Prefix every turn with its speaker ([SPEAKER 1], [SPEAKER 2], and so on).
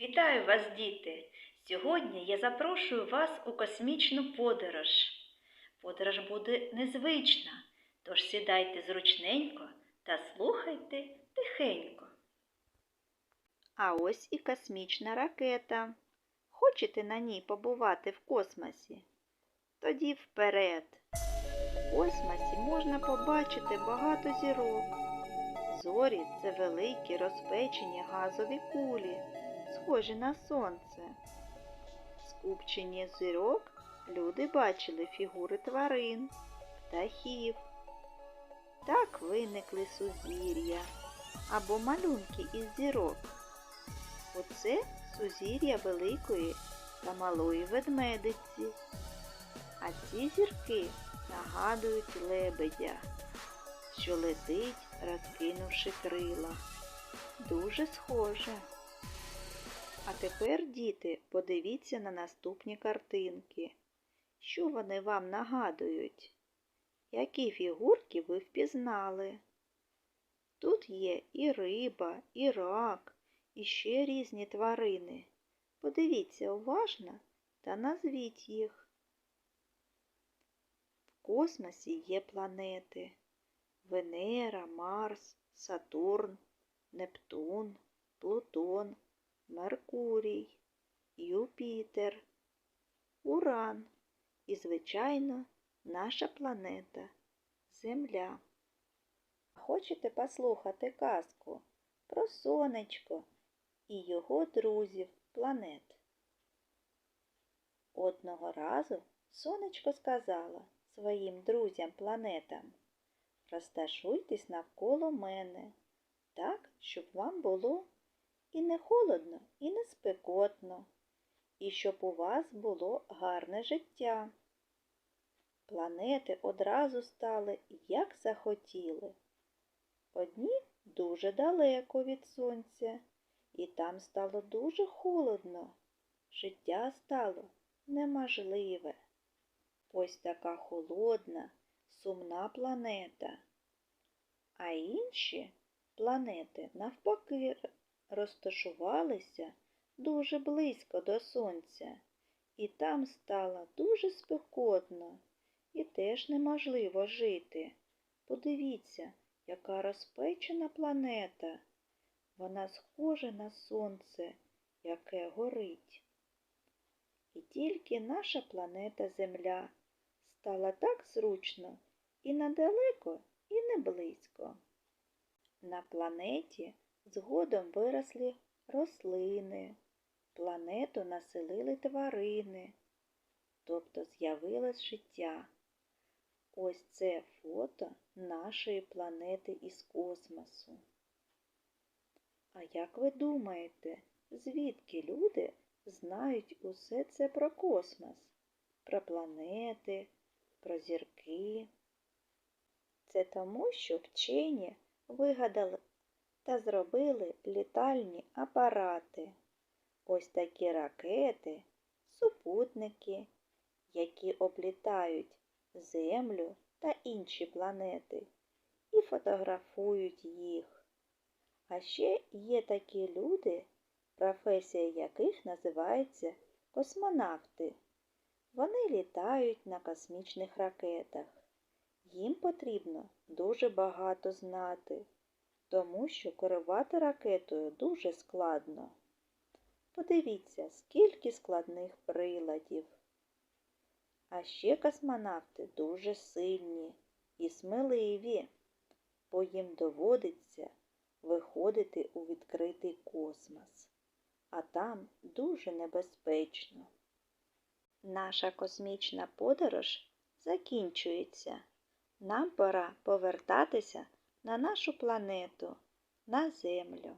[SPEAKER 1] Вітаю вас, діти! Сьогодні я запрошую вас у космічну подорож. Подорож буде незвична, тож сідайте зручненько та слухайте тихенько. А ось і космічна ракета. Хочете на ній побувати в космосі? Тоді вперед. В космосі можна побачити багато зірок. Зорі це великі розпечені газові кулі, схожі на сонце. В скупченні зірок люди бачили фігури тварин, птахів. Так виникли сузір'я або малюнки із зірок. Оце сузір'я великої та малої ведмедиці. А ці зірки нагадують лебедя, що летить, розкинувши крила. Дуже схоже. А тепер, діти, подивіться на наступні картинки. Що вони вам нагадують? Які фігурки ви впізнали? Тут є і риба, і рак, і ще різні тварини. Подивіться уважно та назвіть їх. В космосі є планети Венера, Марс, Сатурн, Нептун, Плутон, Меркурій, Юпітер, Уран і, звичайно, наша планета Земля. Хочете послухати казку про сонечко і його друзів планет? Одного разу сонечко сказала своїм друзям планетам Розташуйтесь навколо мене, так, щоб вам було і не холодно, і не спекотно, і щоб у вас було гарне життя. Планети одразу стали, як захотіли. Одні дуже далеко від сонця, і там стало дуже холодно. Життя стало неможливе. Ось така холодна, сумна планета. А інші планети навпаки розташувалися дуже близько до сонця, і там стало дуже спекотно і теж неможливо жити. Подивіться, яка розпечена планета. Вона схожа на сонце, яке горить. І тільки наша планета Земля стала так зручно і недалеко, і не близько. На планеті згодом виросли рослини, планету населили тварини, тобто з'явилось життя. Ось це фото нашої планети із космосу. А як ви думаєте, звідки люди знають усе це про космос, про планети, про зірки? Це тому, що вчені вигадали та зробили літальні апарати. Ось такі ракети, супутники, які облітають Землю та інші планети і фотографують їх. А ще є такі люди, професія яких називається космонавти. Вони літають на космічних ракетах. Їм потрібно дуже багато знати, тому що керувати ракетою дуже складно. Подивіться, скільки складних приладів. А ще космонавти дуже сильні і сміливі, бо їм доводиться виходити у відкритий космос, а там дуже небезпечно. Наша космічна подорож закінчується. Нам пора повертатися на нашу планету, на Землю.